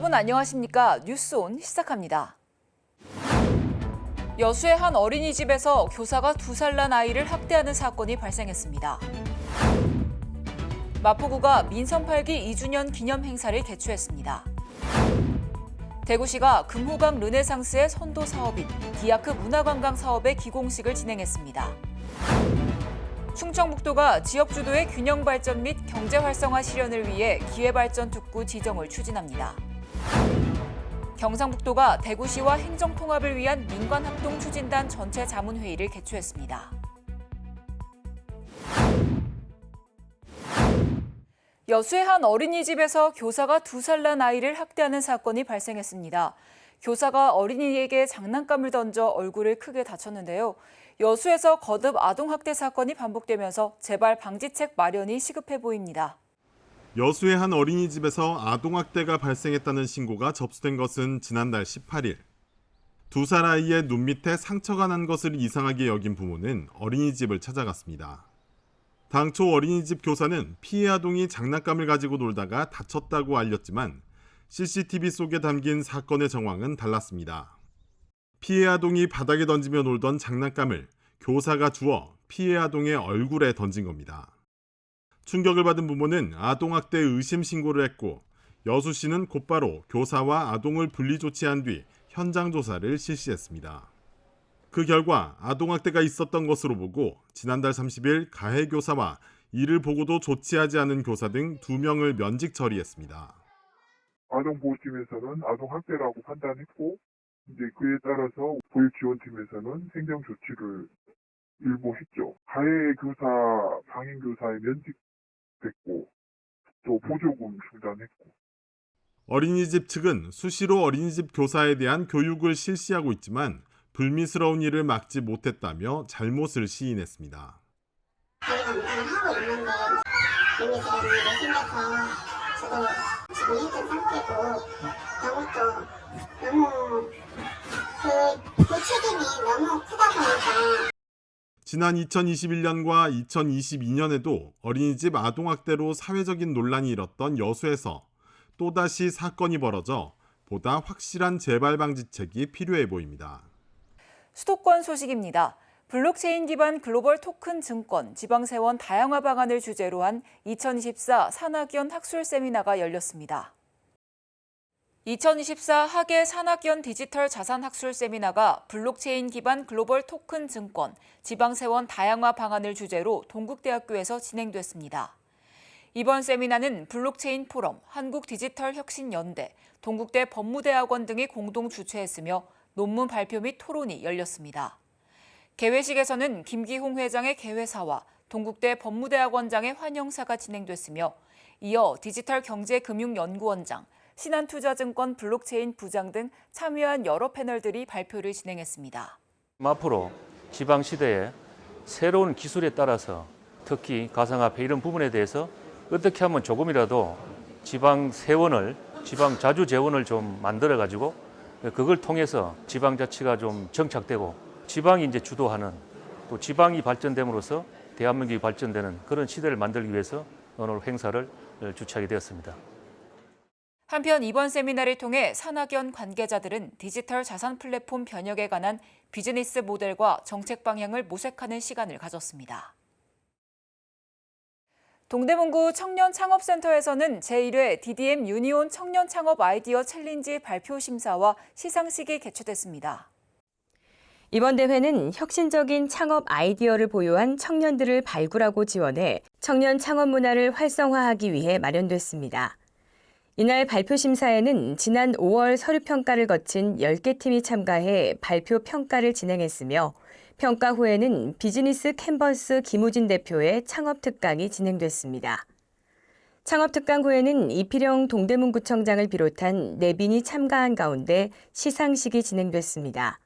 여러분 안녕하십니까? 뉴스온 시작합니다. 여수의 한 어린이집에서 교사가 두 살 난 아이를 학대하는 사건이 발생했습니다. 마포구가 민선 8기 2주년 기념 행사를 개최했습니다. 대구시가 금호강 르네상스의 선도 사업인 디아크 문화관광 사업의 기공식을 진행했습니다. 충청북도가 지역 주도의 균형 발전 및 경제 활성화 실현을 위해 기회발전 특구 지정을 추진합니다. 경상북도가 대구시와 행정통합을 위한 민관합동 추진단 전체 자문회의를 개최했습니다. 여수의 한 어린이집에서 교사가 두 살 난 아이를 학대하는 사건이 발생했습니다. 교사가 어린이에게 장난감을 던져 얼굴을 크게 다쳤는데요. 여수에서 거듭 아동학대 사건이 반복되면서 재발 방지책 마련이 시급해 보입니다. 여수의 한 어린이집에서 아동학대가 발생했다는 신고가 접수된 것은 지난달 18일. 두 살 아이의 눈 밑에 상처가 난 것을 이상하게 여긴 부모는 어린이집을 찾아갔습니다. 당초 어린이집 교사는 피해 아동이 장난감을 가지고 놀다가 다쳤다고 알렸지만 CCTV 속에 담긴 사건의 정황은 달랐습니다. 피해 아동이 바닥에 던지며 놀던 장난감을 교사가 주워 피해 아동의 얼굴에 던진 겁니다. 충격을 받은 부모는 아동학대 의심 신고를 했고 여수시는 곧바로 교사와 아동을 분리 조치한 뒤 현장 조사를 실시했습니다. 그 결과 아동학대가 있었던 것으로 보고 지난달 30일 가해 교사와 이를 보고도 조치하지 않은 교사 등두 명을 면직 처리했습니다. 아동보호팀에서는 아동학대라고 판단했고 이제 그에 따라서 보육지원팀에서는 행정 조치를 일부 했죠. 가해 교사, 방임 교사에 면직 됐고 또 보조금 중단했고 어린이집 측은 수시로 어린이집 교사에 대한 교육을 실시하고 있지만 불미스러운 일을 막지 못했다며 잘못을 시인했습니다. 저희가 무당을 하고 있는데 이미지라는 일이 생겨서 저도 지금 힘든 상태고 지난 2021년과 2022년에도 어린이집 아동학대로 사회적인 논란이 일었던 여수에서 또다시 사건이 벌어져 보다 확실한 재발 방지책이 필요해 보입니다. 수도권 소식입니다. 블록체인 기반 글로벌 토큰 증권 지방세원 다양화 방안을 주제로 한 2024 산학연 학술 세미나가 열렸습니다. 2024 학예 산학연 디지털 자산 학술 세미나가 블록체인 기반 글로벌 토큰 증권 지방세원 다양화 방안을 주제로 동국대학교에서 진행됐습니다. 이번 세미나는 블록체인 포럼, 한국 디지털 혁신 연대, 동국대 법무대학원 등이 공동 주최했으며 논문 발표 및 토론이 열렸습니다. 개회식에서는 김기홍 회장의 개회사와 동국대 법무대학원장의 환영사가 진행됐으며 이어 디지털 경제금융연구원장, 신한투자증권 블록체인 부장 등 참여한 여러 패널들이 발표를 진행했습니다. 앞으로 지방 시대에 새로운 기술에 따라서 특히 가상화폐 이런 부분에 대해서 어떻게 하면 조금이라도 지방 세원을 지방 자주 재원을 좀 만들어 가지고 그걸 통해서 지방 자치가 좀 정착되고 지방이 이제 주도하는 또 지방이 발전됨으로써 대한민국이 발전되는 그런 시대를 만들기 위해서 오늘 행사를 주최하게 되었습니다. 한편 이번 세미나를 통해 산학연 관계자들은 디지털 자산 플랫폼 변혁에 관한 비즈니스 모델과 정책 방향을 모색하는 시간을 가졌습니다. 동대문구 청년창업센터에서는 제1회 DDM 유니온 청년 창업 아이디어 챌린지 발표 심사와 시상식이 개최됐습니다. 이번 대회는 혁신적인 창업 아이디어를 보유한 청년들을 발굴하고 지원해 청년 창업 문화를 활성화하기 위해 마련됐습니다. 이날 발표 심사에는 지난 5월 서류 평가를 거친 10개 팀이 참가해 발표 평가를 진행했으며 평가 후에는 비즈니스 캔버스 김우진 대표의 창업 특강이 진행됐습니다. 창업 특강 후에는 이필영 동대문구청장을 비롯한 내빈이 참가한 가운데 시상식이 진행됐습니다.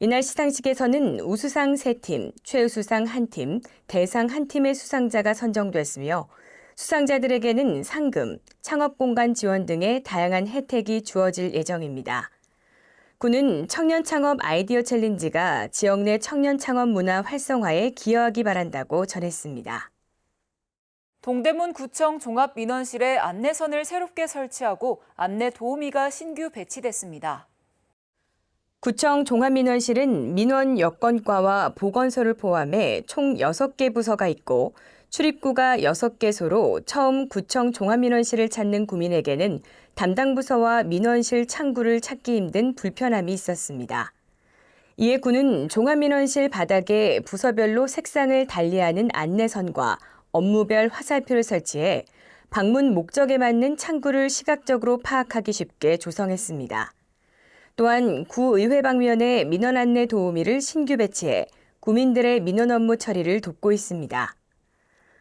이날 시상식에서는 우수상 3팀, 최우수상 1팀, 대상 1팀의 수상자가 선정됐으며 수상자들에게는 상금, 창업공간 지원 등의 다양한 혜택이 주어질 예정입니다. 군은 청년 창업 아이디어 챌린지가 지역 내 청년 창업 문화 활성화에 기여하기 바란다고 전했습니다. 동대문 구청 종합민원실에 안내선을 새롭게 설치하고 안내 도우미가 신규 배치됐습니다. 구청 종합민원실은 민원 여건과와 보건소를 포함해 총 6개 부서가 있고 출입구가 6개소로 처음 구청 종합민원실을 찾는 구민에게는 담당 부서와 민원실 창구를 찾기 힘든 불편함이 있었습니다. 이에 군은 종합민원실 바닥에 부서별로 색상을 달리하는 안내선과 업무별 화살표를 설치해 방문 목적에 맞는 창구를 시각적으로 파악하기 쉽게 조성했습니다. 또한 구의회 방면에 민원 안내 도우미를 신규 배치해 구민들의 민원 업무 처리를 돕고 있습니다.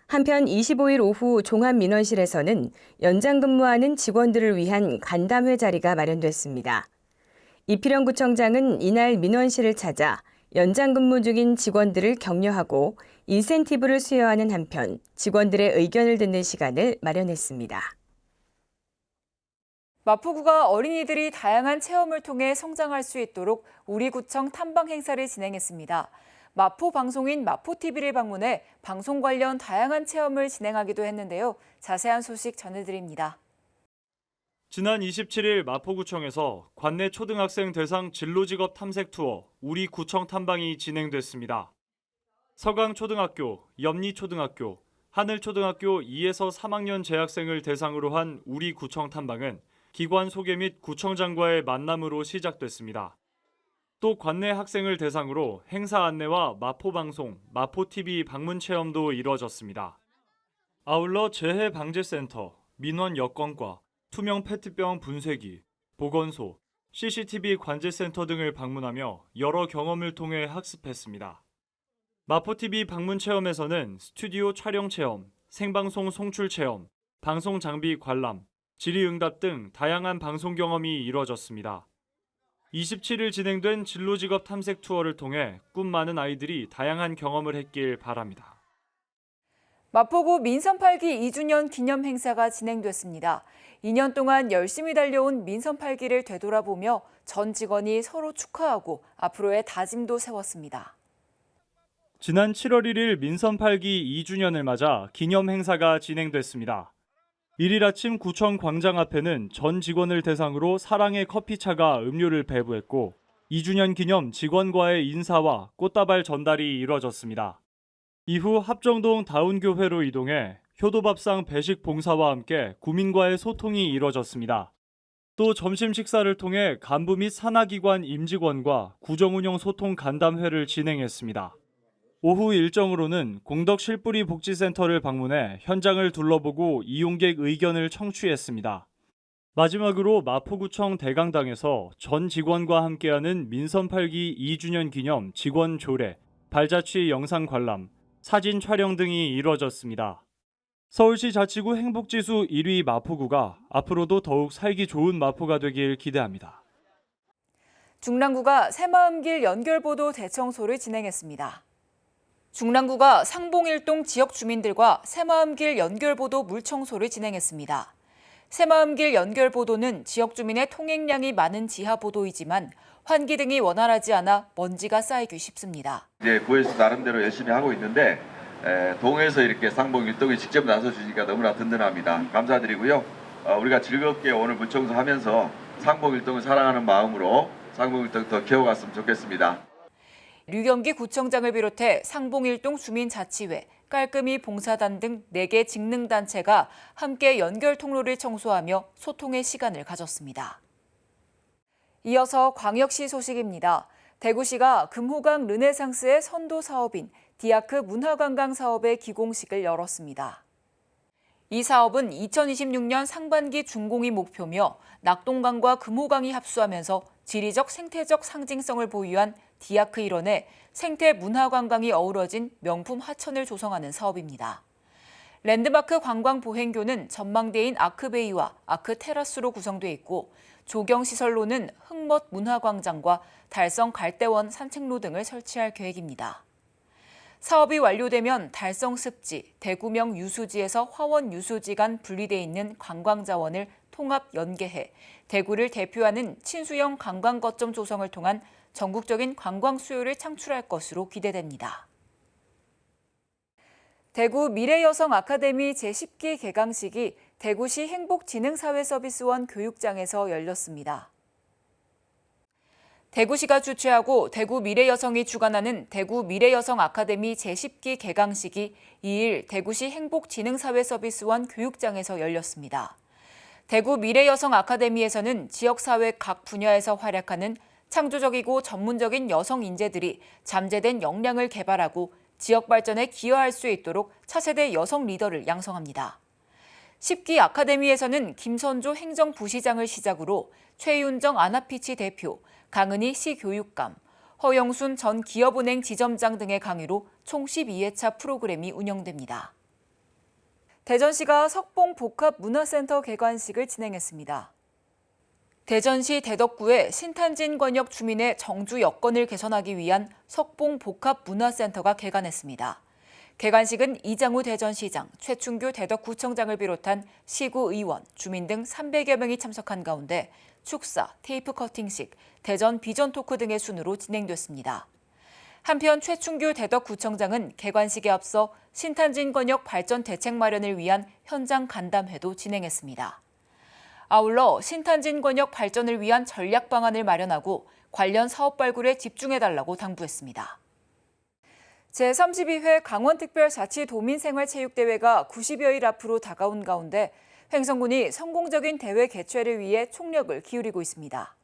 한편 25일 오후 종합민원실에서는 연장 근무하는 직원들을 위한 간담회 자리가 마련됐습니다. 이필영 구청장은 이날 민원실을 찾아 연장 근무 중인 직원들을 격려하고 인센티브를 수여하는 한편 직원들의 의견을 듣는 시간을 마련했습니다. 마포구가 어린이들이 다양한 체험을 통해 성장할 수 있도록 우리 구청 탐방 행사를 진행했습니다. 마포 방송인 마포TV를 방문해 방송 관련 다양한 체험을 진행하기도 했는데요. 자세한 소식 전해드립니다. 지난 27일 마포구청에서 관내 초등학생 대상 진로직업 탐색 투어 우리 구청 탐방이 진행됐습니다. 서강초등학교, 염리초등학교, 하늘초등학교 2에서 3학년 재학생을 대상으로 한 우리 구청 탐방은 기관 소개 및 구청장과의 만남으로 시작됐습니다. 또 관내 학생을 대상으로 행사 안내와 마포 방송, 마포TV 방문 체험도 이뤄졌습니다. 아울러 재해방재센터, 민원 여건과, 투명 페트병 분쇄기, 보건소, CCTV 관제센터 등을 방문하며 여러 경험을 통해 학습했습니다. 마포TV 방문 체험에서는 스튜디오 촬영 체험, 생방송 송출 체험, 방송 장비 관람, 질의응답 등 다양한 방송 경험이 이뤄졌습니다. 27일 진행된 진로직업 탐색 투어를 통해 꿈 많은 아이들이 다양한 경험을 했길 바랍니다. 마포구 민선 8기 2주년 기념 행사가 진행됐습니다. 2년 동안 열심히 달려온 민선 8기를 되돌아보며 전 직원이 서로 축하하고 앞으로의 다짐도 세웠습니다. 지난 7월 1일 민선 8기 2주년을 맞아 기념 행사가 진행됐습니다. 1일 아침 구청 광장 앞에는 전 직원을 대상으로 사랑의 커피차가 음료를 배부했고 2주년 기념 직원과의 인사와 꽃다발 전달이 이뤄졌습니다. 이후 합정동 다운교회로 이동해 효도밥상 배식 봉사와 함께 구민과의 소통이 이뤄졌습니다. 또 점심 식사를 통해 간부 및 산하기관 임직원과 구정운영 소통 간담회를 진행했습니다. 오후 일정으로는 공덕 실뿌리 복지센터를 방문해 현장을 둘러보고 이용객 의견을 청취했습니다. 마지막으로 마포구청 대강당에서 전 직원과 함께하는 민선 8기 2주년 기념 직원 조례, 발자취 영상 관람, 사진 촬영 등이 이뤄졌습니다. 서울시 자치구 행복지수 1위 마포구가 앞으로도 더욱 살기 좋은 마포가 되길 기대합니다. 중랑구가 새마음길 연결보도 대청소를 진행했습니다. 중랑구가 상봉일동 지역 주민들과 새마음길 연결보도 물청소를 진행했습니다. 새마음길 연결보도는 지역 주민의 통행량이 많은 지하보도이지만 환기 등이 원활하지 않아 먼지가 쌓이기 쉽습니다. 이제 구에서 나름대로 열심히 하고 있는데 에, 동에서 이렇게 상봉 일동에 직접 나서 주시니까 너무나 든든합니다. 감사드리고요. 어, 우리가 즐겁게 오늘 물청소하면서 상봉 일동을 사랑하는 마음으로 상봉 일동 더 키워갔으면 좋겠습니다. 류경기 구청장을 비롯해 상봉일동 주민자치회, 깔끔히 봉사단 등 4개 직능단체가 함께 연결 통로를 청소하며 소통의 시간을 가졌습니다. 이어서 광역시 소식입니다. 대구시가 금호강 르네상스의 선도 사업인 디아크 문화관광 사업의 기공식을 열었습니다. 이 사업은 2026년 상반기 준공이 목표며 낙동강과 금호강이 합수하면서 지리적 생태적 상징성을 보유한 디아크 일원의 생태 문화 관광이 어우러진 명품 하천을 조성하는 사업입니다. 랜드마크 관광 보행교는 전망대인 아크베이와 아크 테라스로 구성돼 있고 조경 시설로는 흑멋 문화광장과 달성 갈대원 산책로 등을 설치할 계획입니다. 사업이 완료되면 달성 습지, 대구명 유수지에서 화원 유수지 간 분리돼 있는 관광 자원을 통합 연계해 대구를 대표하는 친수형 관광 거점 조성을 통한 전국적인 관광 수요를 창출할 것으로 기대됩니다. 대구 미래여성 아카데미 제10기 개강식이 대구시 행복진흥사회서비스원 교육장에서 열렸습니다. 대구시가 주최하고 대구 미래여성이 주관하는 대구 미래여성 아카데미 제10기 개강식이 2일 대구시 행복진흥사회서비스원 교육장에서 열렸습니다. 대구 미래여성 아카데미에서는 지역사회 각 분야에서 활약하는 창조적이고 전문적인 여성 인재들이 잠재된 역량을 개발하고 지역 발전에 기여할 수 있도록 차세대 여성 리더를 양성합니다. 10기 아카데미에서는 김선조 행정부시장을 시작으로 최윤정 아나피치 대표, 강은희 시교육감, 허영순 전 기업은행 지점장 등의 강의로 총 12회차 프로그램이 운영됩니다. 대전시가 석봉 복합 문화센터 개관식을 진행했습니다. 대전시 대덕구의 신탄진 권역 주민의 정주 여건을 개선하기 위한 석봉 복합 문화센터가 개관했습니다. 개관식은 이장우 대전시장, 최충규 대덕구청장을 비롯한 시구 의원, 주민 등 300여 명이 참석한 가운데 축사, 테이프 커팅식, 대전 비전 토크 등의 순으로 진행됐습니다. 한편 최충규 대덕구청장은 개관식에 앞서 신탄진 권역 발전 대책 마련을 위한 현장 간담회도 진행했습니다. 아울러 신탄진 권역 발전을 위한 전략 방안을 마련하고 관련 사업 발굴에 집중해달라고 당부했습니다. 제32회 강원특별자치도민생활체육대회가 90여일 앞으로 다가온 가운데 횡성군이 성공적인 대회 개최를 위해 총력을 기울이고 있습니다.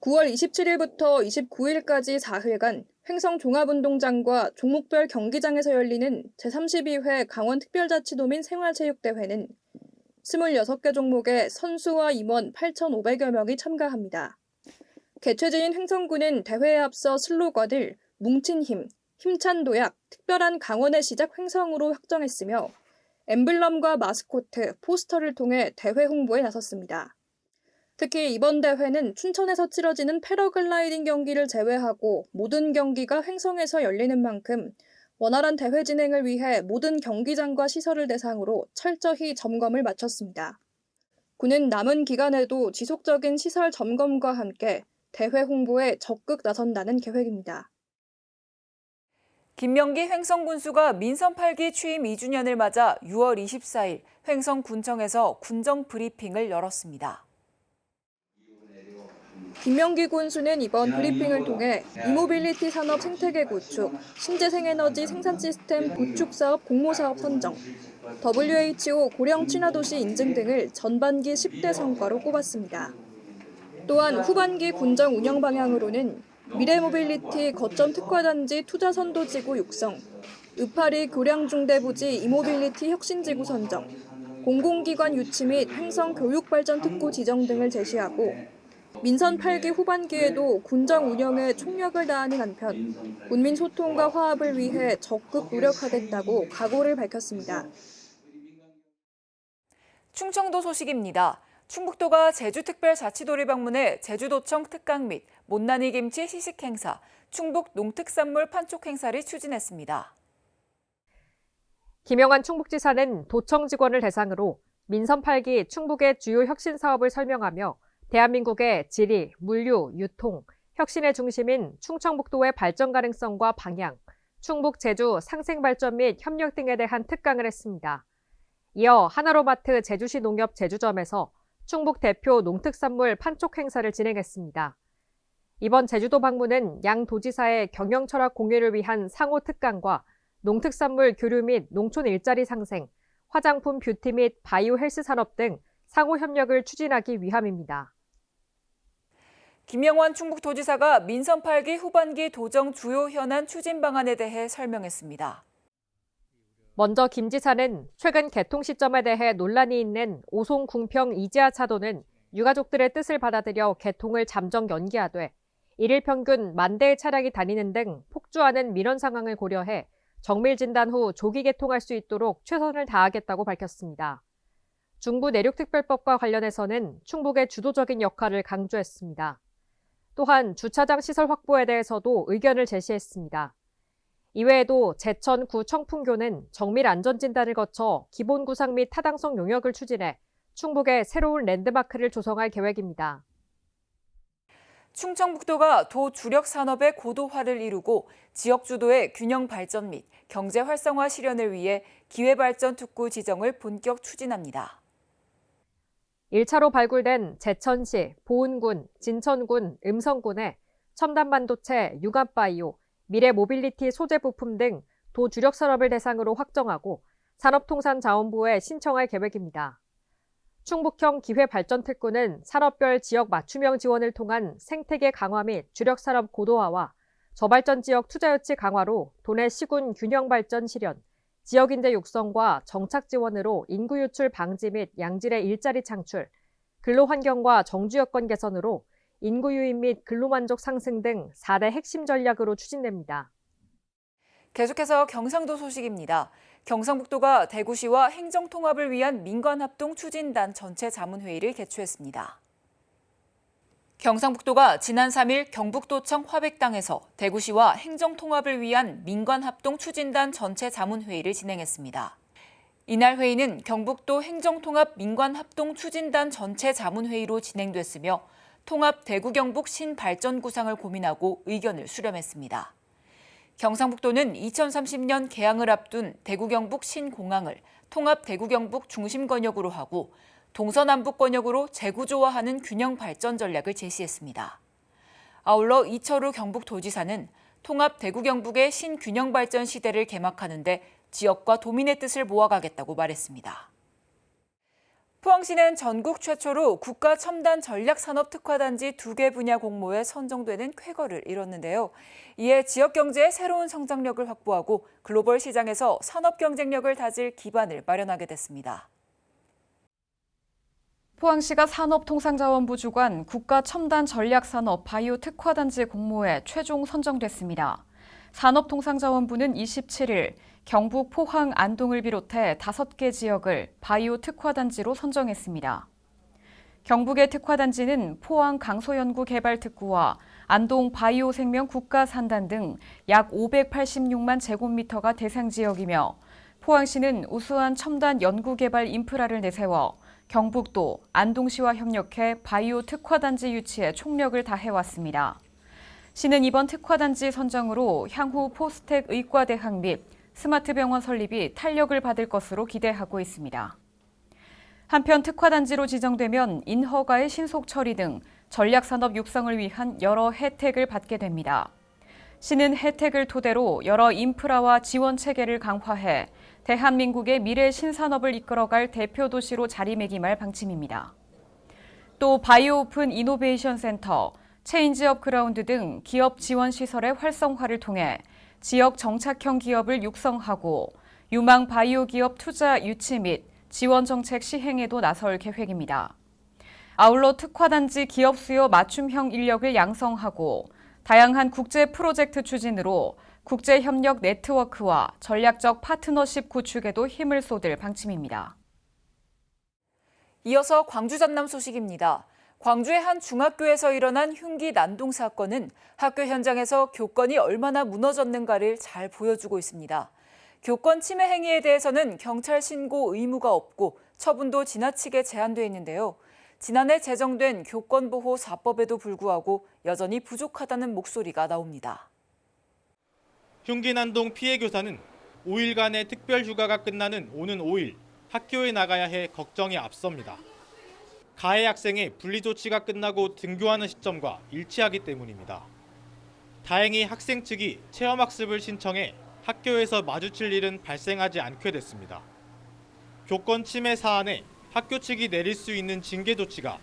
9월 27일부터 29일까지 4일간 횡성 종합운동장과 종목별 경기장에서 열리는 제32회 강원특별자치도민 생활체육대회는 26개 종목의 선수와 임원 8,500여 명이 참가합니다. 개최지인 횡성군은 대회에 앞서 슬로건을 뭉친 힘, 힘찬 도약, 특별한 강원의 시작 횡성으로 확정했으며 엠블럼과 마스코트, 포스터를 통해 대회 홍보에 나섰습니다. 특히 이번 대회는 춘천에서 치러지는 패러글라이딩 경기를 제외하고 모든 경기가 횡성에서 열리는 만큼 원활한 대회 진행을 위해 모든 경기장과 시설을 대상으로 철저히 점검을 마쳤습니다. 군은 남은 기간에도 지속적인 시설 점검과 함께 대회 홍보에 적극 나선다는 계획입니다. 김명기 횡성군수가 민선 8기 취임 2주년을 맞아 6월 24일 횡성군청에서 군정 브리핑을 열었습니다. 김명기 군수는 이번 브리핑을 통해 이모빌리티 산업 생태계 구축, 신재생에너지 생산 시스템 구축 사업 공모 사업 선정, WHO 고령 친화도시 인증 등을 전반기 10대 성과로 꼽았습니다. 또한 후반기 군정 운영 방향으로는 미래 모빌리티 거점 특화단지 투자 선도 지구 육성, 으파리 교량중대 부지 이모빌리티 혁신지구 선정, 공공기관 유치 및 행성 교육발전 특구 지정 등을 제시하고 민선 8기 후반기에도 군정 운영에 총력을 다하는 한편 군민 소통과 화합을 위해 적극 노력하겠다고 각오를 밝혔습니다. 충청도 소식입니다. 충북도가 제주특별자치도를 방문해 제주도청 특강 및 못난이 김치 시식 행사, 충북 농특산물 판촉 행사를 추진했습니다. 김영환 충북지사는 도청 직원을 대상으로 민선 8기 충북의 주요 혁신 사업을 설명하며 대한민국의 지리, 물류, 유통, 혁신의 중심인 충청북도의 발전 가능성과 방향, 충북 제주 상생 발전 및 협력 등에 대한 특강을 했습니다. 이어 하나로마트 제주시 농협 제주점에서 충북 대표 농특산물 판촉 행사를 진행했습니다. 이번 제주도 방문은 양 도지사의 경영 철학 공유를 위한 상호 특강과 농특산물 교류 및 농촌 일자리 상생, 화장품 뷰티 및 바이오 헬스 산업 등 상호 협력을 추진하기 위함입니다. 김영환 충북도지사가 민선 8기 후반기 도정 주요 현안 추진 방안에 대해 설명했습니다. 먼저 김 지사는 최근 개통 시점에 대해 논란이 있는 오송 궁평 이지하 차도는 유가족들의 뜻을 받아들여 개통을 잠정 연기하되 일일 평균 만 대의 차량이 다니는 등 폭주하는 민원 상황을 고려해 정밀 진단 후 조기 개통할 수 있도록 최선을 다하겠다고 밝혔습니다. 중부 내륙특별법과 관련해서는 충북의 주도적인 역할을 강조했습니다. 또한 주차장 시설 확보에 대해서도 의견을 제시했습니다. 이외에도 제천 구 청풍교는 정밀 안전 진단을 거쳐 기본 구상 및 타당성 용역을 추진해 충북에 새로운 랜드마크를 조성할 계획입니다. 충청북도가 도 주력 산업의 고도화를 이루고 지역 주도의 균형 발전 및 경제 활성화 실현을 위해 기회발전 특구 지정을 본격 추진합니다. 1차로 발굴된 제천시, 보은군, 진천군, 음성군에 첨단 반도체, 융합바이오, 미래 모빌리티 소재 부품 등 도 주력 산업을 대상으로 확정하고 산업통상자원부에 신청할 계획입니다. 충북형 기회발전특구는 산업별 지역 맞춤형 지원을 통한 생태계 강화 및 주력 산업 고도화와 저발전 지역 투자 유치 강화로 도내 시군 균형 발전 실현, 지역 인재 육성과 정착 지원으로 인구 유출 방지 및 양질의 일자리 창출, 근로 환경과 정주 여건 개선으로 인구 유입 및 근로 만족 상승 등 4대 핵심 전략으로 추진됩니다. 계속해서 경상도 소식입니다. 경상북도가 대구시와 행정 통합을 위한 민관 합동 추진단 전체 자문회의를 개최했습니다. 경상북도가 지난 3일 경북도청 화백당에서 대구시와 행정통합을 위한 민관합동 추진단 전체 자문회의를 진행했습니다. 이날 회의는 경북도 행정통합 민관합동 추진단 전체 자문회의로 진행됐으며 통합 대구 경북 신발전 구상을 고민하고 의견을 수렴했습니다. 경상북도는 2030년 개항을 앞둔 대구 경북 신공항을 통합 대구 경북 중심 권역으로 하고 동서남북 권역으로 재구조화하는 균형 발전 전략을 제시했습니다. 아울러 이철우 경북도지사는 통합 대구 경북의 신균형 발전 시대를 개막하는데 지역과 도민의 뜻을 모아가겠다고 말했습니다. 포항시는 전국 최초로 국가 첨단 전략 산업 특화단지 두 개 분야 공모에 선정되는 쾌거를 이뤘는데요. 이에 지역 경제의 새로운 성장력을 확보하고 글로벌 시장에서 산업 경쟁력을 다질 기반을 마련하게 됐습니다. 포항시가 산업통상자원부 주관 국가 첨단 전략산업 바이오 특화단지 공모에 최종 선정됐습니다. 산업통상자원부는 27일 경북 포항 안동을 비롯해 5개 지역을 바이오 특화단지로 선정했습니다. 경북의 특화단지는 포항 강소연구 개발특구와 안동 바이오 생명 국가산단 등 약 586만 제곱미터가 대상 지역이며 포항시는 우수한 첨단 연구개발 인프라를 내세워 경북도 안동시와 협력해 바이오 특화단지 유치에 총력을 다해왔습니다. 시는 이번 특화단지 선정으로 향후 포스텍 의과대학 및 스마트 병원 설립이 탄력을 받을 것으로 기대하고 있습니다. 한편 특화단지로 지정되면 인허가의 신속 처리 등 전략산업 육성을 위한 여러 혜택을 받게 됩니다. 시는 혜택을 토대로 여러 인프라와 지원 체계를 강화해 대한민국의 미래 신산업을 이끌어갈 대표 도시로 자리매김할 방침입니다. 또 바이오 오픈 이노베이션 센터, 체인지업 그라운드 등 기업 지원 시설의 활성화를 통해 지역 정착형 기업을 육성하고 유망 바이오 기업 투자 유치 및 지원 정책 시행에도 나설 계획입니다. 아울러 특화단지 기업 수요 맞춤형 인력을 양성하고 다양한 국제 프로젝트 추진으로 국제 협력 네트워크와 전략적 파트너십 구축에도 힘을 쏟을 방침입니다. 이어서 광주 전남 소식입니다. 광주의 한 중학교에서 일어난 흉기 난동 사건은 학교 현장에서 교권이 얼마나 무너졌는가를 잘 보여주고 있습니다. 교권 침해 행위에 대해서는 경찰 신고 의무가 없고 처분도 지나치게 제한돼 있는데요. 지난해 제정된 교권보호 4법에도 불구하고 여전히 부족하다는 목소리가 나옵니다. 흉기난동 피해 교사는 5일간의 특별 휴가가 끝나는 오는 5일 학교에 나가야 해 걱정이 앞섭니다. 가해 학생의 분리 조치가 끝나고 등교하는 시점과 일치하기 때문입니다. 다행히 학생 측이 체험 학습을 신청해 학교에서 마주칠 일은 발생하지 않게 됐습니다. 교권 침해 사안에 학교 측이 내릴 수 있는 징계 조치가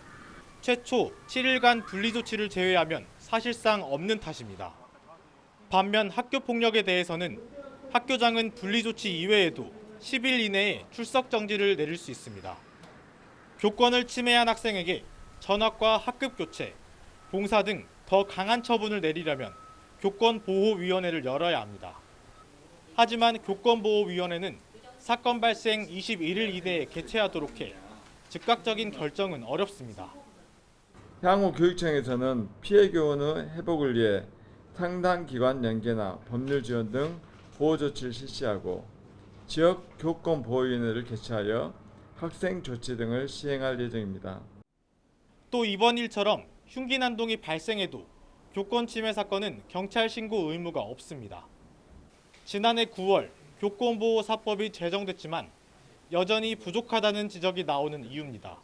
최초 7일간 분리 조치를 제외하면 사실상 없는 탓입니다. 반면 학교 폭력에 대해서는 학교장은 분리 조치 이외에도 10일 이내에 출석 정지를 내릴 수 있습니다. 교권을 침해한 학생에게 전학과 학급 교체, 봉사 등 더 강한 처분을 내리려면 교권보호위원회를 열어야 합니다. 하지만 교권보호위원회는 사건 발생 21일 이내에 개최하도록 해 즉각적인 결정은 어렵습니다. 향후 교육청에서는 피해 교원의 회복을 위해 상당 기관 연계나 법률 지원 등 보호 조치를 실시하고 지역 교권 보호위원회를 개최하여 학생 조치 등을 시행할 예정입니다. 또 이번 일처럼 흉기 난동이 발생해도 교권 침해 사건은 경찰 신고 의무가 없습니다. 지난해 9월 교권보호사법이 제정됐지만 여전히 부족하다는 지적이 나오는 이유입니다.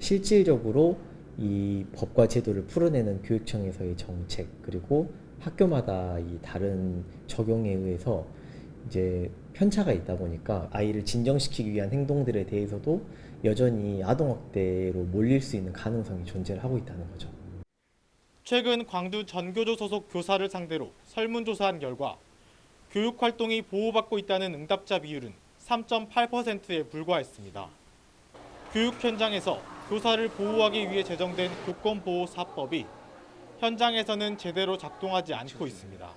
실질적으로 이 법과 제도를 풀어내는 교육청에서의 정책 그리고 학교마다 이 다른 적용에 의해서 이제 편차가 있다 보니까 아이를 진정시키기 위한 행동들에 대해서도 여전히 아동학대로 몰릴 수 있는 가능성이 존재를 하고 있다는 거죠. 최근 광주 전교조 소속 교사를 상대로 설문조사한 결과 교육 활동이 보호받고 있다는 응답자 비율은 3.8%에 불과했습니다. 교육 현장에서 교사를 보호하기 위해 제정된 교권보호사법이 현장에서는 제대로 작동하지 않고 있습니다.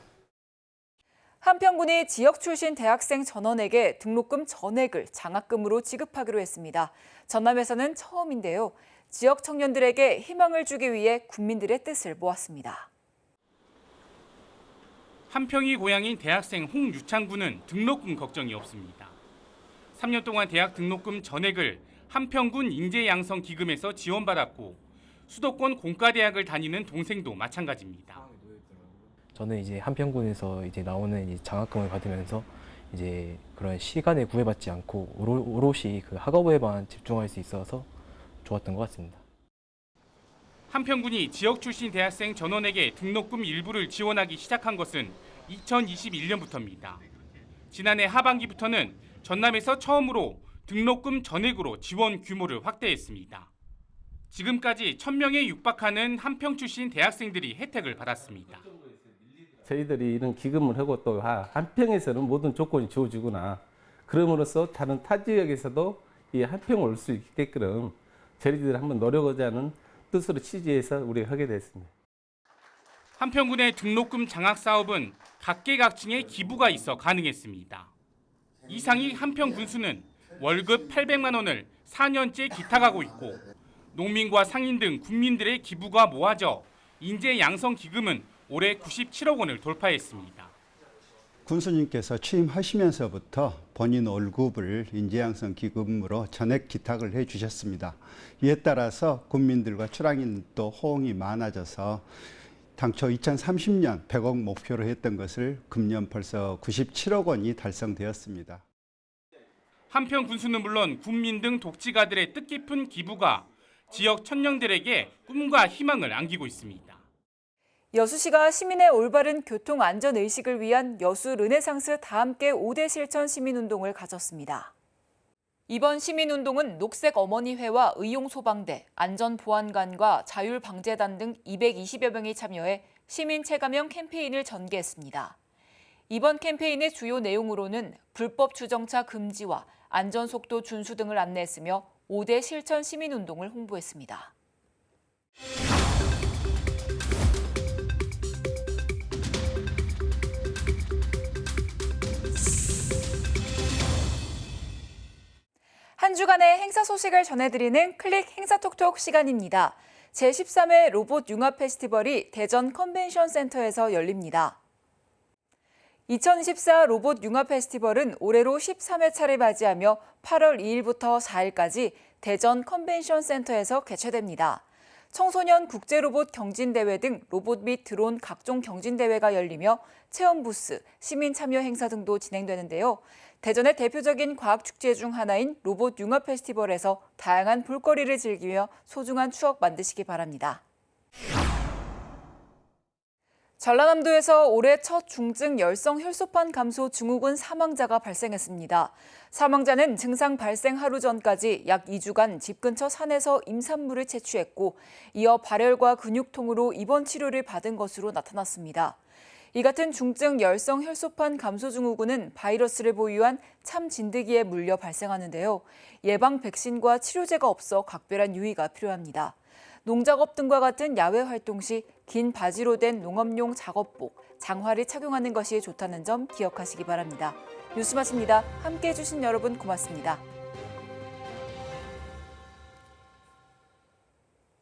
한평군이 지역 출신 대학생 전원에게 등록금 전액을 장학금으로 지급하기로 했습니다. 전남에서는 처음인데요. 지역 청년들에게 희망을 주기 위해 국민들의 뜻을 모았습니다. 한평이 고향인 대학생 홍유창 군은 등록금 걱정이 없습니다. 3년 동안 대학 등록금 전액을 한평군 인재양성 기금에서 지원받았고 수도권 공과대학을 다니는 동생도 마찬가지입니다. 저는 이제 한평군에서 이제 나오는 이제 장학금을 받으면서 이제 그런 시간에 구애받지 않고 오롯이 그 학업에만 집중할 수 있어서 좋았던 것 같습니다. 한평군이 지역 출신 대학생 전원에게 등록금 일부를 지원하기 시작한 것은 2021년부터입니다. 지난해 하반기부터는 전남에서 처음으로 등록금 전액으로 지원 규모를 확대했습니다. 지금까지 1000명에 육박하는 한평 출신 대학생들이 혜택을 받았습니다. 저희들이 이런 기금을 하고 또 하- 한평에서는 모든 조건이 주어지구나. 그럼으로써 다른 타 지역에서도 이 한평 올 수 있게끔 저희들이 한번 노력하자는 뜻으로 취지해서 우리가 하게 됐습니다. 한평군의 등록금 장학 사업은 각계각층의 기부가 있어 가능했습니다. 이상희 한평 군수는 월급 800만 원을 4년째 기탁하고 있고 농민과 상인 등 국민들의 기부가 모아져 인재 양성 기금은 올해 97억 원을 돌파했습니다. 군수님께서 취임하시면서부터 본인 월급을 인재양성 기금으로 전액 기탁을 해 주셨습니다. 이에 따라서 국민들과 출항인도 호응이 많아져서 당초 2030년 100억 목표로 했던 것을 금년 벌써 97억 원이 달성되었습니다. 한평 군수는 물론 국민 등 독지가들의 뜻깊은 기부가 지역 청년들에게 꿈과 희망을 안기고 있습니다. 여수시가 시민의 올바른 교통 안전 의식을 위한 여수 르네상스 다 함께 5대 실천 시민운동을 가졌습니다. 이번 시민운동은 녹색 어머니회와 의용소방대, 안전보안관과 자율방재단 등 220여 명이 참여해 시민 체감형 캠페인을 전개했습니다. 이번 캠페인의 주요 내용으로는 불법 주정차 금지와 안전속도 준수 등을 안내했으며 5대 실천 시민운동을 홍보했습니다. 한 주간의 행사 소식을 전해드리는 클릭 행사 톡톡 시간입니다. 제13회 로봇 융합 페스티벌이 대전 컨벤션 센터에서 열립니다. 2024 로봇 융합 페스티벌은 올해로 13회차를 맞이하며 8월 2일부터 4일까지 대전 컨벤션 센터에서 개최됩니다. 청소년 국제 로봇 경진 대회 등 로봇 및 드론 각종 경진 대회가 열리며 체험 부스, 시민 참여 행사 등도 진행되는데요. 대전의 대표적인 과학 축제 중 하나인 로봇 융합 페스티벌에서 다양한 볼거리를 즐기며 소중한 추억 만드시기 바랍니다. 전라남도에서 올해 첫 중증 열성 혈소판 감소 증후군 사망자가 발생했습니다. 사망자는 증상 발생 하루 전까지 약 2주간 집 근처 산에서 임산물을 채취했고 이어 발열과 근육통으로 입원 치료를 받은 것으로 나타났습니다. 이 같은 중증 열성 혈소판 감소 증후군은 바이러스를 보유한 참 진드기에 물려 발생하는데요. 예방 백신과 치료제가 없어 각별한 유의가 필요합니다. 농작업 등과 같은 야외 활동 시 긴 바지로 된 농업용 작업복, 장화를 착용하는 것이 좋다는 점 기억하시기 바랍니다. 뉴스 마칩니다. 함께해 주신 여러분 고맙습니다.